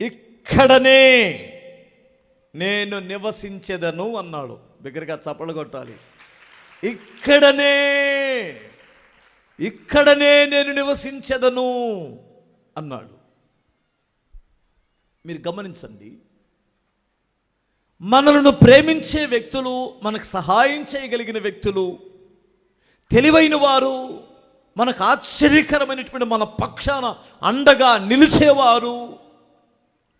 ఇక్కడనే నేను నివసించెదను అన్నాడు. దగ్గరగా చప్పలు కొట్టాలి. ఇక్కడనే ఇక్కడనే నేను నివసించెదను అన్నాడు. మీరు గమనించండి. మనలను ప్రేమించే వ్యక్తులు మనకు సహాయం చేయగలిగిన వ్యక్తులు తెలివైన వారు మనకు ఆశ్చర్యకరమైనటువంటి మన పక్షాన అండగా నిలిచేవారు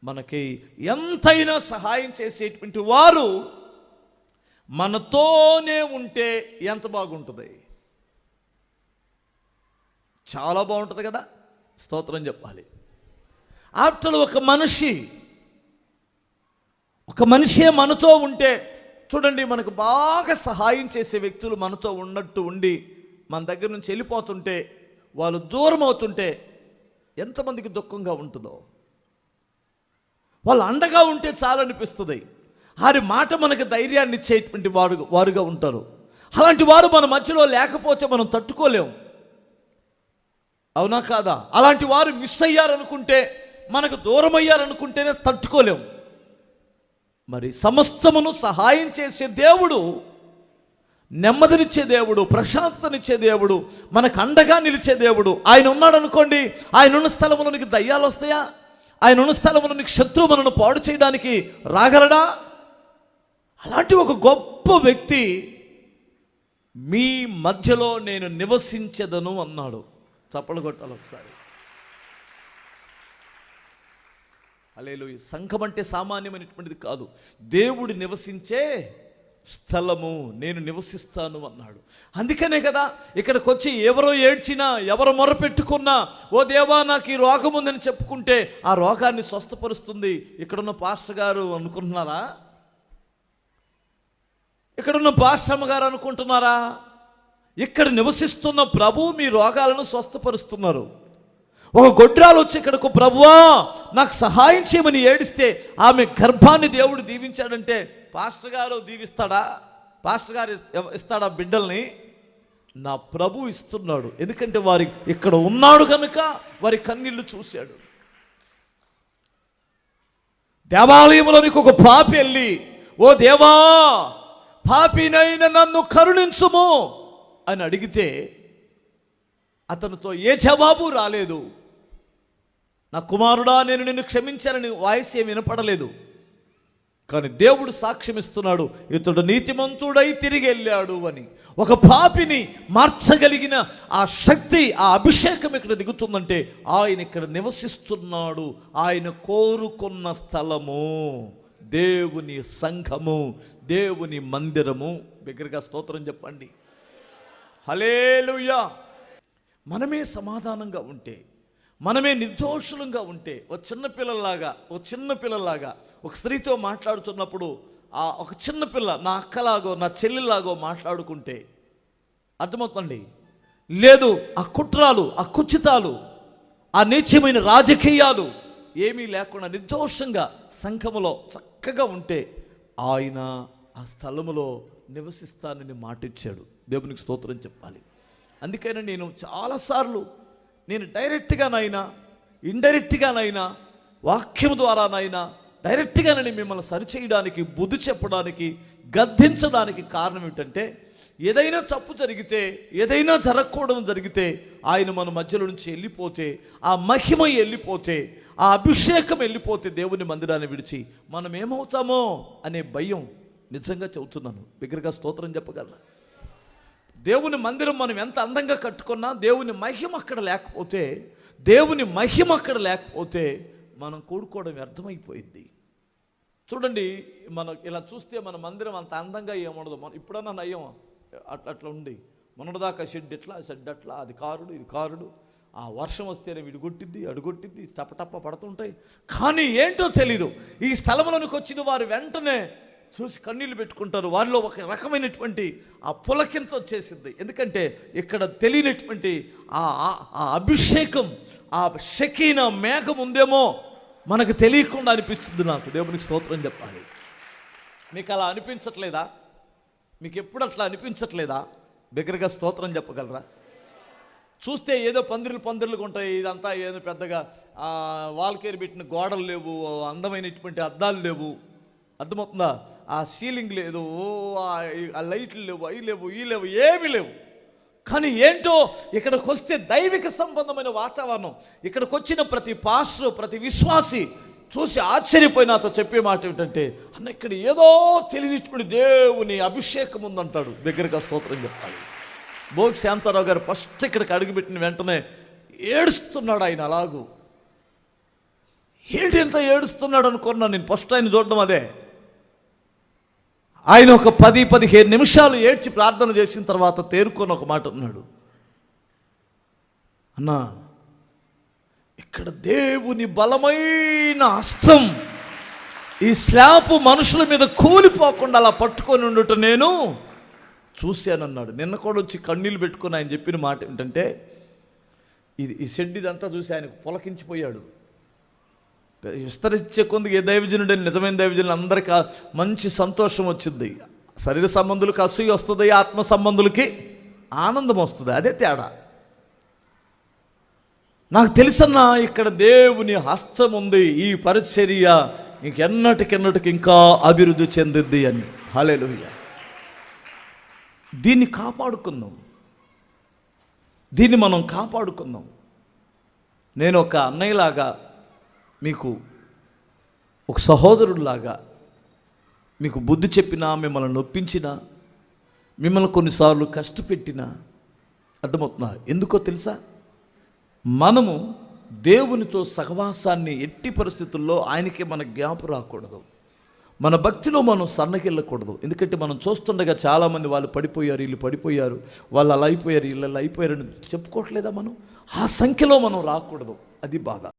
మనకి ఎంతైనా సహాయం చేసేటువంటి వారు మనతోనే ఉంటే ఎంత బాగుంటుంది? చాలా బాగుంటుంది కదా? స్తోత్రం చెప్పాలి. ఆఫ్టర్ ఒక మనిషి ఒక మనిషే మనతో ఉంటే చూడండి మనకు బాగా సహాయం చేసే వ్యక్తులు మనతో ఉన్నట్టు ఉండి మన దగ్గర నుంచి వెళ్ళిపోతుంటే వాళ్ళు దూరం అవుతుంటే ఎంతమందికి దుఃఖంగా ఉంటుందో. వాళ్ళు అండగా ఉంటే చాలనిపిస్తుంది. వారి మాట మనకు ధైర్యాన్ని ఇచ్చేటువంటి వారు వారుగా ఉంటారు. అలాంటి వారు మన మధ్యలో లేకపోతే మనం తట్టుకోలేము అవునా కాదా? అలాంటి వారు మిస్ అయ్యారనుకుంటే మనకు దూరం అయ్యారనుకుంటేనే తట్టుకోలేము మరి సమస్తమును సహాయం చేసే దేవుడు నెమ్మదినిచ్చే దేవుడు ప్రశాంతతనిచ్చే దేవుడు మనకు అండగా నిలిచే దేవుడు. ఆయన ఉన్నాడు అనుకోండి ఆయన ఉన్న స్థలంలో నీకు దయ్యాలు వస్తాయా ఆయన ఉన్న స్థలమును నీకు శత్రువు మనను పాడు చేయడానికి రాగలడా? అలాంటి ఒక గొప్ప వ్యక్తి మీ మధ్యలో నేను నివసించదను అన్నాడు. చప్పలు కొట్టాలి ఒకసారి. అలేలు సంఘం అంటే సామాన్యమైనటువంటిది కాదు. దేవుడు నివసించే స్థలము నేను నివసిస్తాను అన్నాడు. అందుకనే కదా ఇక్కడికి వచ్చి ఎవరో ఏడ్చినా ఎవరు మొరపెట్టుకున్నా ఓ దేవా నాకు ఈ రోగం ఉందని చెప్పుకుంటే ఆ రోగాన్ని స్వస్థపరుస్తుంది. ఇక్కడున్న పాస్టర్ గారు అనుకుంటున్నారా? ఇక్కడున్న పాస్టమ్మ గారు అనుకుంటున్నారా? ఇక్కడ నివసిస్తున్న ప్రభు మీ రోగాలను స్వస్థపరుస్తున్నారు. ఒక గొడ్రాలు వచ్చి ఇక్కడకు ప్రభువా నాకు సహాయం చేయమని ఏడిస్తే ఆమె గర్భాన్ని దేవుడు దీవించాడంటే పాస్టర్ గారు దీవిస్తాడా? పాస్టర్ గారు ఇస్తాడా బిడ్డల్ని? నా ప్రభు ఇస్తున్నాడు. ఎందుకంటే వారి ఇక్కడ ఉన్నాడు కనుక వారి కన్నీళ్ళు చూశాడు. దేవాలయంలోనికి ఒక పాపి వెళ్ళి ఓ దేవా పాపినైన నన్ను కరుణించుము అని అడిగితే అతనితో ఏ జవాబు రాలేదు. నా కుమారుడా నేను నిన్ను క్షమించానని వాయిస్ ఏమి వినపడలేదు. కానీ దేవుడు సాక్ష్యం ఇస్తున్నాడు ఇతడు నీతిమంతుడై తిరిగి వెళ్ళాడు అని. ఒక పాపిని మార్చగలిగిన ఆ శక్తి ఆ అభిషేకం ఇక్కడ దిగుతుందంటే ఆయన ఇక్కడ నివసిస్తున్నాడు ఆయన కోరుకున్న స్థలము. దేవుని సంఘము దేవుని మందిరము. దగ్గరగా స్తోత్రం చెప్పండి. హలేలుయా మనమే సమాధానంగా ఉంటే మనమే నిర్దోషులంగా ఉంటే ఒక చిన్న పిల్లల్లాగా ఒక చిన్న పిల్లల్లాగా ఒక స్త్రీతో మాట్లాడుతున్నప్పుడు ఆ ఒక చిన్న పిల్ల నా అక్కలాగో నా చెల్లిలాగో మాట్లాడుకుంటే అర్థమవుతుందండి? లేదు ఆ కుట్రాలు ఆ కుచితాలు ఆ నీచమైన రాజకీయాలు ఏమీ లేకుండా నిర్దోషంగా సంఘములో చక్కగా ఉంటే ఆయన ఆ స్థలములో నివసిస్తానని మాటిచ్చాడు. దేవునికి స్తోత్రం చెప్పాలి. అందుకని నేను చాలాసార్లు నేను డైరెక్ట్గానైనా ఇండైరెక్ట్గానైనా వాక్యం ద్వారానైనా డైరెక్ట్గానని మిమ్మల్ని సరిచేయడానికి బుద్ధి చెప్పడానికి గద్దించడానికి కారణం ఏమిటంటే ఏదైనా తప్పు జరిగితే ఏదైనా జరగకూడదు జరిగితే ఆయన మన మధ్యలో నుంచి వెళ్ళిపోతే ఆ మహిమ వెళ్ళిపోతే ఆ అభిషేకం వెళ్ళిపోతే దేవుని మందిరాన్ని విడిచి మనం ఏమవుతామో అనే భయం నిజంగా చెబుతున్నాను. బిగ్గరగా స్తోత్రం చెప్పగలరా? దేవుని మందిరం మనం ఎంత అందంగా కట్టుకున్నా దేవుని మహిమ అక్కడ లేకపోతే దేవుని మహిమ అక్కడ లేకపోతే మనం కూడుకోవడం వ్యర్థమైపోయింది. చూడండి మనం ఇలా చూస్తే మన మందిరం అంత అందంగా ఏముండదు. మనం ఇప్పుడన్నా నయం అట్లా అట్లా ఉంది. మొన్నటిదాకా షెడ్ ఎట్లా షెడ్ అట్లా అది కారుడు ఇది కారుడు. ఆ వర్షం వస్తేనే వీడు కొట్టిద్ది అడుగొట్టిద్ది టపటప్ప పడుతుంటాయి. కానీ ఏంటో తెలీదు. ఈ స్థలంలోనికి వచ్చిన వారు వెంటనే చూసి కన్నీళ్ళు పెట్టుకుంటారు. వారిలో ఒక రకమైనటువంటి ఆ పులకింత వచ్చేసింది ఎందుకంటే ఇక్కడ తెలియనటువంటి ఆ ఆ- ఆ అభిషేకం ఆ షకీన మేఘం ఉందేమో మనకు తెలియకుండా అనిపిస్తుంది నాకు. దేవునికి స్తోత్రం చెప్పాలి. మీకు అలా అనిపించట్లేదా? మీకు ఎప్పుడు అట్లా అనిపించట్లేదా? దగ్గరగా స్తోత్రం చెప్పగలరా? చూస్తే ఏదో పందిర్లు పందిర్లుగా ఉంటాయి. ఇదంతా ఏదో పెద్దగా ఆ, వాల్కేరు పెట్టిన గోడలు లేవు అందమైనటువంటి అద్దాలు లేవు. అర్థమవుతుందా? ఆ సీలింగ్ లేదు ఓ, ఆ- ఆ లైట్లు లేవు అవి లేవు ఈ లేవు ఏమీ లేవు. కానీ ఏంటో ఇక్కడికి వస్తే దైవిక సంబంధమైన వాతావరణం. ఇక్కడికి వచ్చిన ప్రతి పాస్టర్ ప్రతి విశ్వాసి చూసి ఆశ్చర్యపోయి నాతో చెప్పే మాట ఏమిటంటే అన్న ఇక్కడ ఏదో తెలియనటువంటి దేవుని అభిషేకం ఉందంటాడు. దగ్గరగా స్తోత్రం చెప్పాలి భోగి శాంతారావు గారు ఫస్ట్ ఇక్కడికి అడుగుపెట్టిన వెంటనే ఏడుస్తున్నాడు ఆయన అలాగూ. ఏంటి ఎంత ఏడుస్తున్నాడు అనుకున్నాను నేను? ఫస్ట్ ఆయన చూడడం అదే. ఆయన ఒక పది పదిహేను నిమిషాలు ఏడ్చి ప్రార్థన చేసిన తర్వాత తేరుకొని ఒక మాట అన్నాడు. అన్నా ఇక్కడ దేవుని బలమైన అస్తం ఈ స్లాపు మనుషుల మీద కూలిపోకుండా అలా పట్టుకొని ఉండుట నేను చూశానన్నాడు. నిన్న కూడా వచ్చి కన్నీళ్ళు పెట్టుకొని ఆయన చెప్పిన మాట ఏంటంటే ఇది ఈ షెడ్ ఇదంతా చూసి ఆయన పులకించిపోయాడు. విస్తరించే కొందుకు ఏ దైవజనుడని నిజమైన దైవజనులు అందరికీ మంచి సంతోషం వచ్చింది. శరీర సంబంధులకు అసూయ వస్తుంది ఆత్మ సంబంధులకి ఆనందం వస్తుంది అదే తేడా. నాకు తెలుసన్నా ఇక్కడ దేవుని హస్తం ఉంది ఈ పరిచర్య ఇంకెన్నటికెన్నటికి ఇంకా అభివృద్ధి చెందిద్ది అని. హాలేలుయ్య దీన్ని కాపాడుకుందాం. దీన్ని మనం కాపాడుకుందాం. నేను ఒక అన్నయ్యలాగా మీకు ఒక సహోదరుడిలాగా మీకు బుద్ధి చెప్పినా మిమ్మల్ని నొప్పించినా మిమ్మల్ని కొన్నిసార్లు కష్టపెట్టినా అర్థమవుతున్నా ఎందుకో తెలుసా? మనము దేవునితో సహవాసాన్ని ఎట్టి పరిస్థితుల్లో ఆయనకే మన జ్ఞాపం రాకూడదు. మన భక్తిలో మనం సన్నగిల్లకూడదు. ఎందుకంటే మనం చూస్తుండగా చాలామంది వాళ్ళు పడిపోయారు వీళ్ళు పడిపోయారు వాళ్ళు అలా అయిపోయారు వీళ్ళు అలా అయిపోయారు అని చెప్పుకోవట్లేదా మనం? ఆ సంఖ్యలో మనం రాకూడదు. అది బాధ.